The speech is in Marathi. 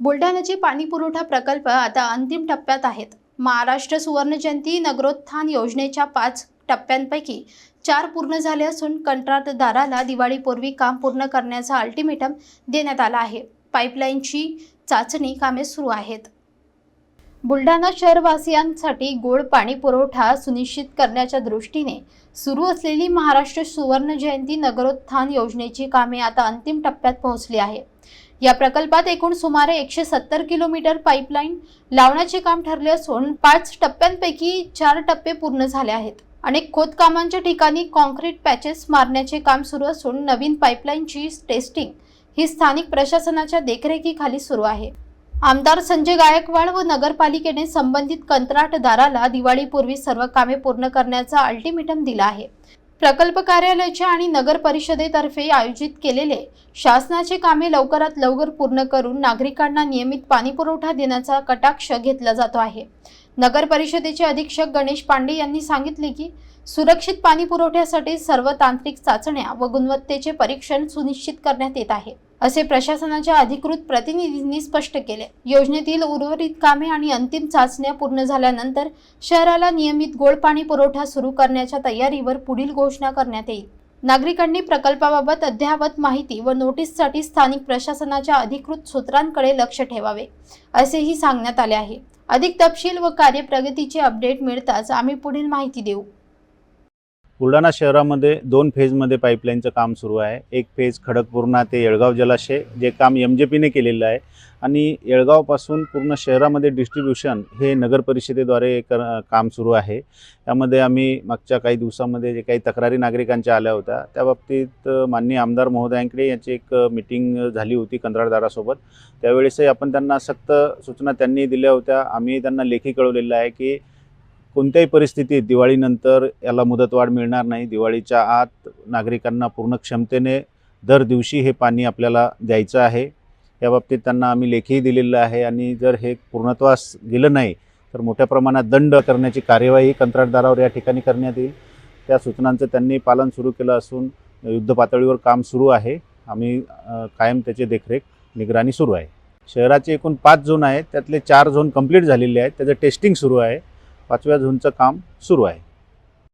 बुलढाण्याचे पाणीपुरवठा प्रकल्प आता अंतिम टप्प्यात आहेत. महाराष्ट्र सुवर्णजयंती नगरोत्थान योजनेच्या पाच टप्प्यांपैकी चार पूर्ण झाले असून कंत्राटदाराला दिवाळीपूर्वी काम पूर्ण करण्याचा अल्टिमेटम देण्यात आला आहे. पाईपलाईनची चाचणी कामे सुरू आहेत. बुलढाणा शहरवासियांसाठी गोड पाणी पुरवठा सुनिश्चित करण्याच्या दृष्टीने सुरू असलेली महाराष्ट्र सुवर्ण जयंती नगरोत्थान योजनेची कामे आता अंतिम टप्प्यात पोहोचली आहे. या प्रकल्पात एकूण सुमारे एकशे सत्तर किलोमीटर पाईपलाईन लावण्याचे काम ठरले असून पाच टप्प्यांपैकी चार टप्पे पूर्ण झाले आहेत. अनेक खोदकामांच्या ठिकाणी कॉन्क्रीट पॅचेस मारण्याचे काम सुरू असून नवीन पाईपलाईनची टेस्टिंग ही स्थानिक प्रशासनाच्या देखरेखीखाली सुरू आहे. आमदार संजय गायकवाड व नगरपालिकेने संबंधित कंत्राटदाराला दिवाळीपूर्वी सर्व कामे पूर्ण करण्याचा अल्टिमेटम दिला आहे. प्रकल्प कार्यालयाच्या आणि नगर परिषदेतर्फे आयोजित केलेले शासनाचे कामे लवकरात लवकर पूर्ण करून नागरिकांना नियमित पाणीपुरवठा देण्याचा कटाक्ष घेतला जातो आहे. नगर परिषदेचे अधीक्षक गणेश पांडे यांनी सांगितले की सुरक्षित पाणी पुरवठ्यासाठी सर्व तांत्रिक चाचण्या व गुणवत्तेचे परीक्षण सुनिश्चित करण्यात येत आहे असे प्रशासनाच्या अधिकृत प्रतिनिधींनी स्पष्ट केले. योजनेतील उर्वरित कामे आणि अंतिम चाचण्या पूर्ण झाल्यानंतर शहराला नियमित गोड पाणी पुरवठा सुरू करण्याच्या तयारीवर पुढील घोषणा करण्यात येईल. नागरिकांनी प्रकल्पाबाबत अद्ययावत माहिती व नोटीससाठी स्थानिक प्रशासनाच्या अधिकृत सूत्रांकडे लक्ष ठेवावे असेही सांगण्यात आले आहे. अधिक तपशील व कार्यप्रगतीचे अपडेट मिळताच आम्ही पुढील माहिती देऊ. बुलढाणा शहरामध्ये दोन फेजमध्ये पाईपलाईनचं काम सुरू आहे. एक फेज खडकपूर्णा ते येळगाव जलाशय जे काम एम जे पीने केलेलं आहे. आणि येळगावपासून पूर्ण शहरामध्ये डिस्ट्रीब्युशन हे नगर परिषदेद्वारे कर काम सुरू आहे. त्यामध्ये आम्ही मागच्या काही दिवसामध्ये जे काही तक्रारी नागरिकांच्या आल्या होत्या त्या बाबतीत माननीय आमदार महोदयांकडे याची एक मिटिंग झाली होती कंत्राटदारासोबत. त्यावेळेसही आपण त्यांना सक्त सूचना त्यांनी दिल्या होत्या. आम्ही त्यांना लेखी कळवलेलं आहे की कोणत्याही परिस्थितीत दिवाळीनंतर याला मुदतवाढ मिळणार नाही. दिवाळीच्या आत नागरिकांना पूर्ण क्षमतेने दर दिवशी हे पाणी आपल्याला द्यायचं आहे. या बाबतीत त्यांना आम्ही लेखीही दिलेलं आहे आणि जर हे पूर्णत्वास गेलं नाही तर मोठ्या प्रमाणात दंड करण्याची कार्यवाही कंत्राटदारावर या ठिकाणी करण्यात येईल. त्या सूचनांचं त्यांनी पालन सुरू केलं असून युद्ध पातळीवर काम सुरू आहे. आम्ही कायम त्याची देखरेख निगराणी सुरू आहे. शहराचे एकूण पाच झोन आहेत. त्यातले चार झोन कंप्लीट झालेले आहेत. त्याचं टेस्टिंग सुरू आहे. पाचव्या झोनचं काम सुरू आहे.